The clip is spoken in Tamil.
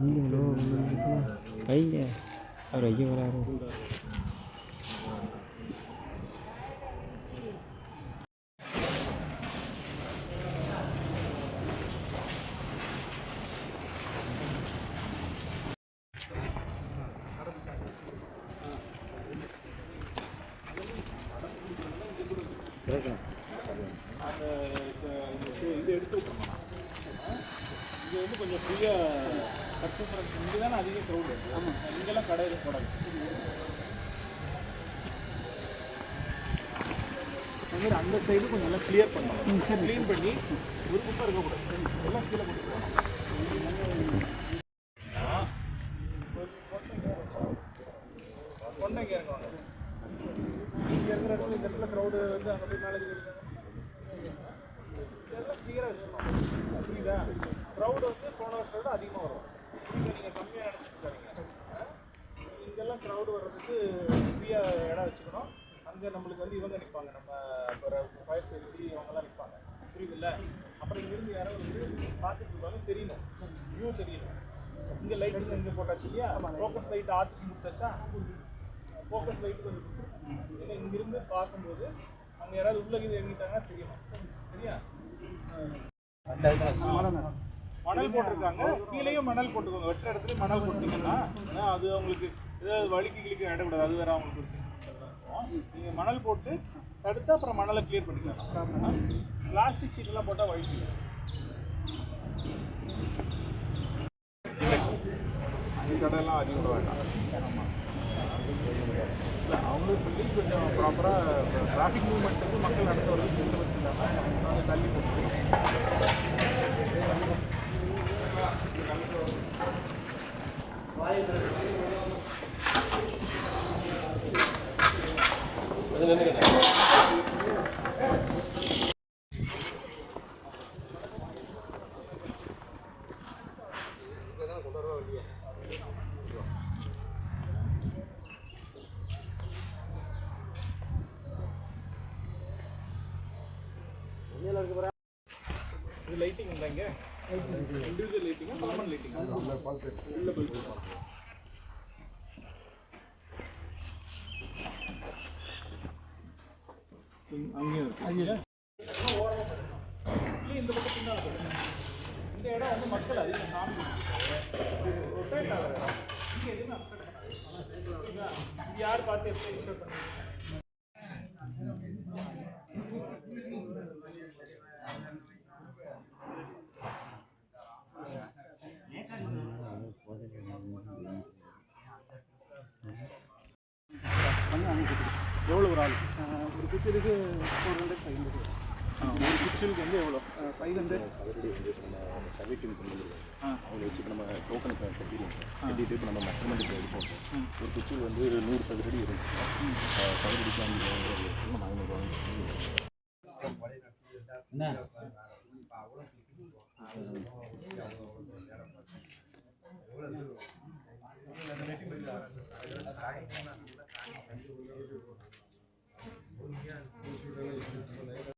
இங்கே வைங்க அவர் ஐயா வராரு அந்த இந்த இது எடுத்து விட்டுருமா இது வந்து கொஞ்சம் ஃப்ரீயாக கஸ்டமர் இங்கே தானே அதிக க்ரௌடு ஆமாம் இங்கெல்லாம் கடையில் போடாது. அது மாதிரி அந்த சைடு கொஞ்சம் நல்லா கிளியர் பண்ணணும். க்ளீன் பண்ணி ஒரு குப்பை இருக்கக்கூடாது. எல்லாம் கீழே கொடுத்துருவோம் பொண்ணைங்க இறங்குவாங்க. இங்கே இருக்கிற இடத்துல இந்த இடத்துல க்ரௌடு வந்து அங்கே போய் மேலே க்ரௌடு வந்து போன வருஷம் விட அதிகமாக வரும். இங்கே நீங்கள் கம்மியாக நினச்சிட்டு இங்கெல்லாம் க்ரௌடு வர்றதுக்கு ஃப்ரீயாக இடம் வச்சுக்கணும். அங்கே நம்மளுக்கு வந்து இவங்க நிற்பாங்க நம்ம இப்போ ஃபயர் சேஃப்டி அவங்கெல்லாம் நிற்பாங்க புரியுதுல்ல? அப்புறம் இங்கிருந்து யாராவது வந்து பார்த்துட்டு இருப்பாங்க தெரியணும். வியூ தெரியணும். இங்கே லைட்டிங் இங்கே போட்டாச்சு இல்லையா? ஃபோக்கஸ் லைட் ஆர்ட் கொடுத்தாச்சா? ஃபோக்கஸ் லைட் கொஞ்சம் ஏன்னா இங்கிருந்து பார்க்கும்போது அங்கே யாராவது உள்ளே இது இறங்கிட்டாங்கன்னா தெரியணும். சரியா? மணல் போட்டிருக்காங்க. கீழேயும் மணல் போட்டுக்கோங்க. வெற்ற இடத்துலயும் மணல் போட்டீங்கன்னா ஏன்னா அது அவங்களுக்கு ஏதாவது வலிக்கு கிளிக்கு இடக்கூடாது அது வேற அவங்களுக்கு நீங்கள் மணல் போட்டு தடுத்து அப்புறம் மணலை கிளியர் பண்ணிக்கலாம். பிளாஸ்டிக் ஷீட்லாம் போட்டால் வலிக்கு கடையெல்லாம் அதிகம் விட வேண்டாம். இல்லை அவங்களும் சொல்லி கொஞ்சம் ப்ராப்பராக டிராஃபிக் மூவ்மெண்ட் வந்து மக்கள் நடத்த வரது தள்ளி போட்டு லைட்டிங் இல்லைங்க இண்டிவிஜுவல் லைட்டிங்கா காமன் லைட்டிங்கா உள்ள பல்ப் அங்கேயும் இருக்கு. இந்த பக்கம் பின்னால் இந்த இடம் வந்து மக்கள் அதிகம் சாமி ரொட்டேட் ஆகிற இங்கே எதுவுமே அப்செட் இது யார் பார்த்து எப்படி எவ்வளோ ஒரு ஆள்? ஒரு குச்சிலுக்கு ஃபோர் ஹண்ட்ரட் ஃபைவ் ஹண்ட்ரட் ஒரு குச்சிலுக்கு வந்து எவ்வளோ ஃபைவ் ஹண்ட்ரட் ஆல்ரெடி வந்து நம்ம சர்வே டீம் வச்சு நம்ம டோக்கன் கட்டிடுவோம் கட்டிட்டு இப்போ நம்ம மெஷர்மெண்ட் எடுப்போம். ஒரு குச்சில் வந்து நூறு சதுரடி இருந்துச்சு சதுரடிக்கு அஞ்சு நம்ம 我明天过去这个医院，